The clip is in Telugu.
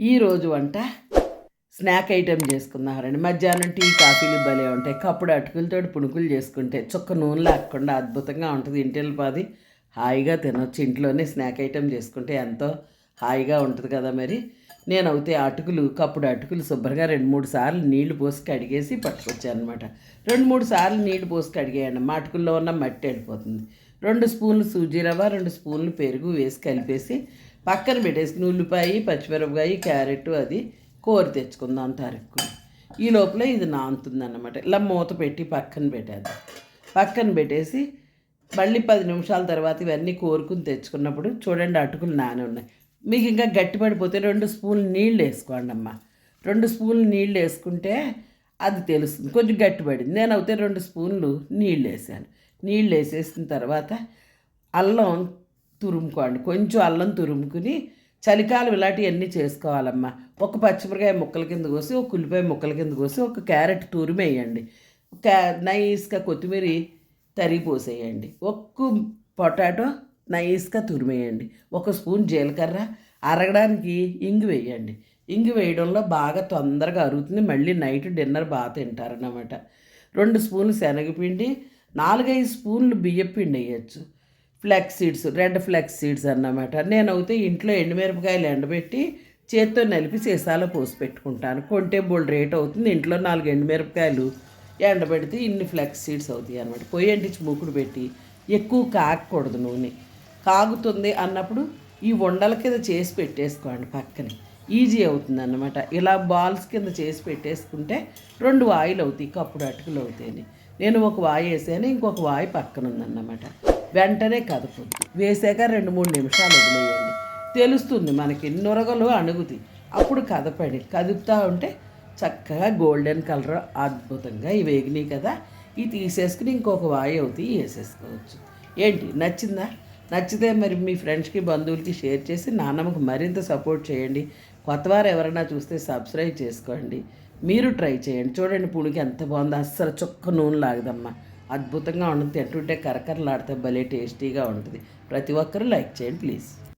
ఈరోజు వంట స్నాక్ ఐటెం చేసుకున్నారండి మధ్యాహ్నం టీ కాఫీలు భలే ఉంటాయి. కప్పుడు అటుకులతో పుణుకులు చేసుకుంటే చుక్క నూనె లేకుండా అద్భుతంగా ఉంటుంది. ఇంటిల్ పాది హాయిగా తినొచ్చు. ఇంట్లోనే స్నాక్ ఐటెం చేసుకుంటే ఎంతో హాయిగా ఉంటుంది కదా మరి. నేను అయితే అటుకులు కప్పుడు అటుకులు శుభ్రంగా రెండు మూడు సార్లు నీళ్ళు పోసి కడిగేసి పట్టుకొచ్చాను అనమాట రెండు మూడు సార్లు నీళ్ళు పోసి కడిగేయండి. మా అటుకుల్లో ఉన్న మట్టి వెళ్ళిపోతుంది. రెండు స్పూన్లు సూజీ రవ్వ రెండు స్పూన్లు పెరుగు వేసి కలిపేసి పక్కన పెట్టేసుకుని ఉల్లిపాయ పచ్చిమిరపకాయ క్యారెట్ అది కోరి తెచ్చుకుందాం తరుక్కు ఈ లోపల ఇది నానుతుందన్నమాట. ఇలా మూత పెట్టి పక్కన పెట్టేద్దాం. పక్కన పెట్టేసి మళ్ళీ పది నిమిషాల తర్వాత ఇవన్నీ కోరుకుని తెచ్చుకున్నప్పుడు చూడండి అటుకులు నాని ఉన్నాయి. మీకు ఇంకా గట్టిపడిపోతే రెండు స్పూన్లు నీళ్ళు వేసుకోండి అమ్మ. రెండు స్పూన్లు నీళ్ళు వేసుకుంటే అది తెలుస్తుంది. కొంచెం గట్టిపడింది. నేను అయితే రెండు స్పూన్లు నీళ్ళు వేసాను. నీళ్ళు వేసేసిన తర్వాత అల్లం తురుముకోండి. కొంచెం అల్లం తురుముకుని చలికాలం ఇలాంటివన్నీ చేసుకోవాలమ్మా. ఒక పచ్చిమిరకాయ ముక్కల కింద కోసి ఒక ఉల్లిపాయ ముక్కల కింద కోసి ఒక క్యారెట్ తురిమేయండి. క్యా నైస్గా కొత్తిమీర తరిగి పోసేయండి. ఒక్క పొటాటో నైస్గా తురిమేయండి. ఒక స్పూన్ జీలకర్ర అరగడానికి ఇంగు వేయండి. ఇంగు వేయడంలో బాగా తొందరగా అరుగుతుంది. మళ్ళీ నైట్ డిన్నర్ బాగా తింటారన్నమాట. రెండు స్పూన్లు శనగపిండి నాలుగైదు స్పూన్లు బియ్యపిండి వేయచ్చు. Flax seeds red flax seeds అన్నమాట. నేను అయితే ఇంట్లో ఎండుమిరపకాయలు ఎండబెట్టి చేత్తో నలిపి సీసాలో పోసి పెట్టుకుంటాను. కొంటే బోల్డ్ రేట్ అవుతుంది. ఇంట్లో నాలుగు ఎండుమిరపకాయలు ఎండబెడితే ఇన్ని ఫ్లెక్స్ సీడ్స్ అవుతాయి అనమాట పొయ్యి అంటించి మూకుడు పెట్టి ఎక్కువ కాగకూడదు నూనె. కాగుతుంది అన్నప్పుడు ఈ ఉండల కింద చేసి పెట్టేసుకోండి పక్కనే. ఈజీ అవుతుంది అన్నమాట ఇలా బాల్స్ కింద చేసి పెట్టేసుకుంటే రెండు వాయిలు అవుతాయి కప్పుడు అటుకులు అవుతాయని. నేను ఒక వాయి వేసాను ఇంకొక వాయి పక్కన ఉందన్నమాట. వెంటనే కదపొద్దు. వేసాక రెండు మూడు నిమిషాలు వదిలేయండి. తెలుస్తుంది మనకి నురగలు అణుగుతాయి. అప్పుడు కదపండి. కదుపుతూ ఉంటే చక్కగా గోల్డెన్ కలర్ అద్భుతంగా ఇవి వేగినాయి కదా. ఇవి తీసేసుకుని ఇంకొక వాయి అవుతాయి వేసేసుకోవచ్చు. ఏంటి? నచ్చిందా? నచ్చితే మరి మీ ఫ్రెండ్స్కి బంధువులకి షేర్ చేసి నాన్నమ్మకు మరింత సపోర్ట్ చేయండి. కొత్తవారు ఎవరైనా చూస్తే సబ్స్క్రైబ్ చేసుకోండి. మీరు ట్రై చేయండి. చూడండి పుణికి ఎంత బాగుందో. అస్సలు చుక్క నూనె లాగదమ్మా. అద్భుతంగా ఉంటుంది. తింటుంటే కరకరలాడితే భలే టేస్టీగా ఉంటుంది. ప్రతి ఒక్కరూ లైక్ చేయండి ప్లీజ్.